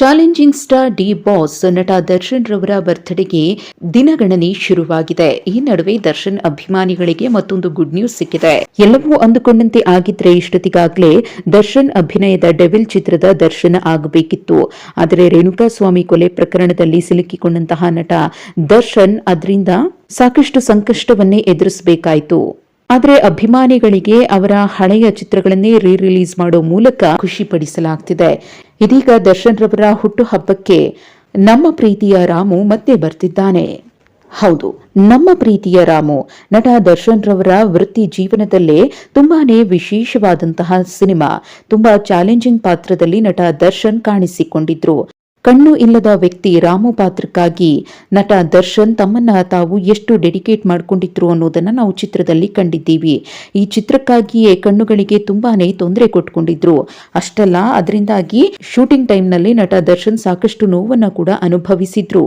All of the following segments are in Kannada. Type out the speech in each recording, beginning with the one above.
ಚಾಲೆಂಜಿಂಗ್ ಸ್ಟಾರ್ ಡಿ ಬಾಸ್ ನಟ ದರ್ಶನ್ ರವರ ಬರ್ತ್ಡೇಗೆ ದಿನಗಣನೆ ಶುರುವಾಗಿದೆ. ಈ ನಡುವೆ ದರ್ಶನ್ ಅಭಿಮಾನಿಗಳಿಗೆ ಮತ್ತೊಂದು ಗುಡ್ ನ್ಯೂಸ್ ಸಿಕ್ಕಿದೆ. ಎಲ್ಲವೂ ಅಂದುಕೊಂಡಂತೆ ಆಗಿದ್ರೆ ಇಷ್ಟೊತ್ತಿಗಾಗಲೇ ದರ್ಶನ್ ಅಭಿನಯದ ಡೆವಿಲ್ ಚಿತ್ರದ ದರ್ಶನ ಆಗಬೇಕಿತ್ತು. ಆದರೆ ರೇಣುಕಾ ಸ್ವಾಮಿ ಕೊಲೆ ಪ್ರಕರಣದಲ್ಲಿ ಸಿಲುಕಿಕೊಂಡಂತಹ ನಟ ದರ್ಶನ್ ಅದರಿಂದ ಸಾಕಷ್ಟು ಸಂಕಷ್ಟವನ್ನೇ ಎದುರಿಸಬೇಕಾಯಿತು. ಆದರೆ ಅಭಿಮಾನಿಗಳಿಗೆ ಅವರ ಹಳೆಯ ಚಿತ್ರಗಳನ್ನೇ ರೀ ರಿಲೀಸ್ ಮಾಡೋ ಮೂಲಕ ಖುಷಿಪಡಿಸಲಾಗ್ತಿದೆ ಇದೀಗ ದರ್ಶನ್ ರವರ ಹುಟ್ಟುಹಬ್ಬಕ್ಕೆ ನಮ್ಮ ಪ್ರೀತಿಯ ರಾಮು ಮತ್ತೆ ಬರ್ತಿದ್ದಾನೆ. ಹೌದು, ನಮ್ಮ ಪ್ರೀತಿಯ ರಾಮು. ನಟ ದರ್ಶನ್ ರವರ ವೃತ್ತಿ ಜೀವನದಲ್ಲೇ ತುಂಬಾನೇ ವಿಶೇಷವಾದಂತಹ ಸಿನಿಮಾ. ತುಂಬಾ ಚಾಲೆಂಜಿಂಗ್ ಪಾತ್ರದಲ್ಲಿ ನಟ ದರ್ಶನ್ ಕಾಣಿಸಿಕೊಂಡಿದ್ರು. ಕಣ್ಣು ಇಲ್ಲದ ವ್ಯಕ್ತಿ ರಾಮು ಪಾತ್ರಕ್ಕಾಗಿ ನಟ ದರ್ಶನ್ ತಮ್ಮನ್ನ ತಾವು ಎಷ್ಟು ಡೆಡಿಕೇಟ್ ಮಾಡ್ಕೊಂಡಿದ್ರು ಅನ್ನೋದನ್ನ ನಾವು ಚಿತ್ರದಲ್ಲಿ ಕಂಡಿದ್ದೀವಿ. ಈ ಚಿತ್ರಕ್ಕಾಗಿಯೇ ಕಣ್ಣುಗಳಿಗೆ ತುಂಬಾನೇ ತೊಂದರೆ ಕೊಟ್ಕೊಂಡಿದ್ರು. ಅಷ್ಟಲ್ಲ, ಅದರಿಂದಾಗಿ ಶೂಟಿಂಗ್ ಟೈಮ್ನಲ್ಲಿ ನಟ ದರ್ಶನ್ ಸಾಕಷ್ಟು ನೋವನ್ನ ಕೂಡ ಅನುಭವಿಸಿದ್ರು.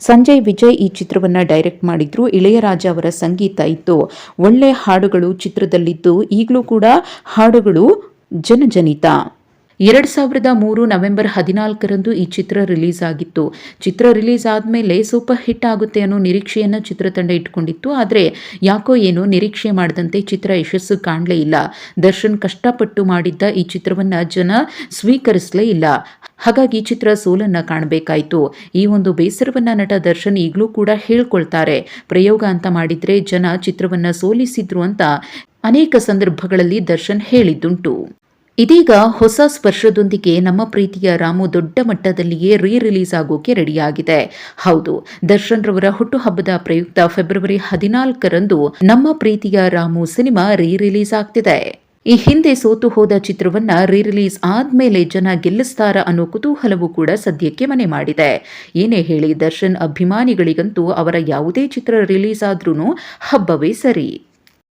ಸಂಜಯ್ ವಿಜಯ್ ಈ ಚಿತ್ರವನ್ನ ಡೈರೆಕ್ಟ್ ಮಾಡಿದ್ರು. ಇಳೆಯರಾಜ ಅವರ ಸಂಗೀತ ಇತ್ತು. ಒಳ್ಳೆ ಹಾಡುಗಳು ಚಿತ್ರದಲ್ಲಿದ್ದು ಈಗಲೂ ಕೂಡ ಹಾಡುಗಳು ಜನಜನಿತ. ಎರಡ್ ಸಾವಿರದ ಮೂರು ನವೆಂಬರ್ ಹದಿನಾಲ್ಕರಂದು ಈ ಚಿತ್ರ ರಿಲೀಸ್ ಆಗಿತ್ತು ಚಿತ್ರ ರಿಲೀಸ್ ಆದಮೇಲೆ ಸೂಪರ್ ಹಿಟ್ ಆಗುತ್ತೆ ಅನ್ನೋ ನಿರೀಕ್ಷೆಯನ್ನು ಚಿತ್ರತಂಡ ಇಟ್ಕೊಂಡಿತ್ತು. ಆದರೆ ಯಾಕೋ ಏನೋ ನಿರೀಕ್ಷೆ ಮಾಡದಂತೆ ಚಿತ್ರ ಯಶಸ್ಸು ಕಾಣಲೇ ಇಲ್ಲ. ದರ್ಶನ್ ಕಷ್ಟಪಟ್ಟು ಮಾಡಿದ್ದ ಈ ಚಿತ್ರವನ್ನು ಜನ ಸ್ವೀಕರಿಸಲೇ ಇಲ್ಲ. ಹಾಗಾಗಿ ಚಿತ್ರ ಸೋಲನ್ನು ಕಾಣಬೇಕಾಯಿತು. ಈ ಒಂದು ಬೇಸರವನ್ನ ನಟ ದರ್ಶನ್ ಈಗಲೂ ಕೂಡ ಹೇಳ್ಕೊಳ್ತಾರೆ. ಪ್ರಯೋಗ ಅಂತ ಮಾಡಿದರೆ ಜನ ಚಿತ್ರವನ್ನು ಸೋಲಿಸಿದ್ರು ಅಂತ ಅನೇಕ ಸಂದರ್ಭಗಳಲ್ಲಿ ದರ್ಶನ್ ಹೇಳಿದ್ದುಂಟು. ಇದೀಗ ಹೊಸ ಸ್ಪರ್ಶದೊಂದಿಗೆ ನಮ್ಮ ಪ್ರೀತಿಯ ರಾಮು ದೊಡ್ಡ ಮಟ್ಟದಲ್ಲಿಯೇ ರೀ ರಿಲೀಸ್ ಆಗೋಕೆ ರೆಡಿಯಾಗಿದೆ. ಹೌದು ದರ್ಶನ್ ರವರ ಹುಟ್ಟುಹಬ್ಬದ ಪ್ರಯುಕ್ತ ಫೆಬ್ರವರಿ ಹದಿನಾಲ್ಕರಂದು ನಮ್ಮ ಪ್ರೀತಿಯ ರಾಮು ಸಿನಿಮಾ ರೀ ರಿಲೀಸ್ ಆಗ್ತಿದೆ. ಈ ಹಿಂದೆ ಸೋತು ಹೋದ ಚಿತ್ರವನ್ನ ರೀ ರಿಲೀಸ್ ಆದ್ಮೇಲೆ ಜನ ಗೆಲ್ಲಿಸ್ತಾರ ಅನ್ನೋ ಕುತೂಹಲವು ಕೂಡ ಸದ್ಯಕ್ಕೆ ಮನೆ ಮಾಡಿದೆ. ಏನೇ ಹೇಳಿ ದರ್ಶನ್ ಅಭಿಮಾನಿಗಳಿಗಂತೂ ಅವರ ಯಾವುದೇ ಚಿತ್ರ ರಿಲೀಸ್ ಆದ್ರೂ ಹಬ್ಬವೇ ಸರಿ.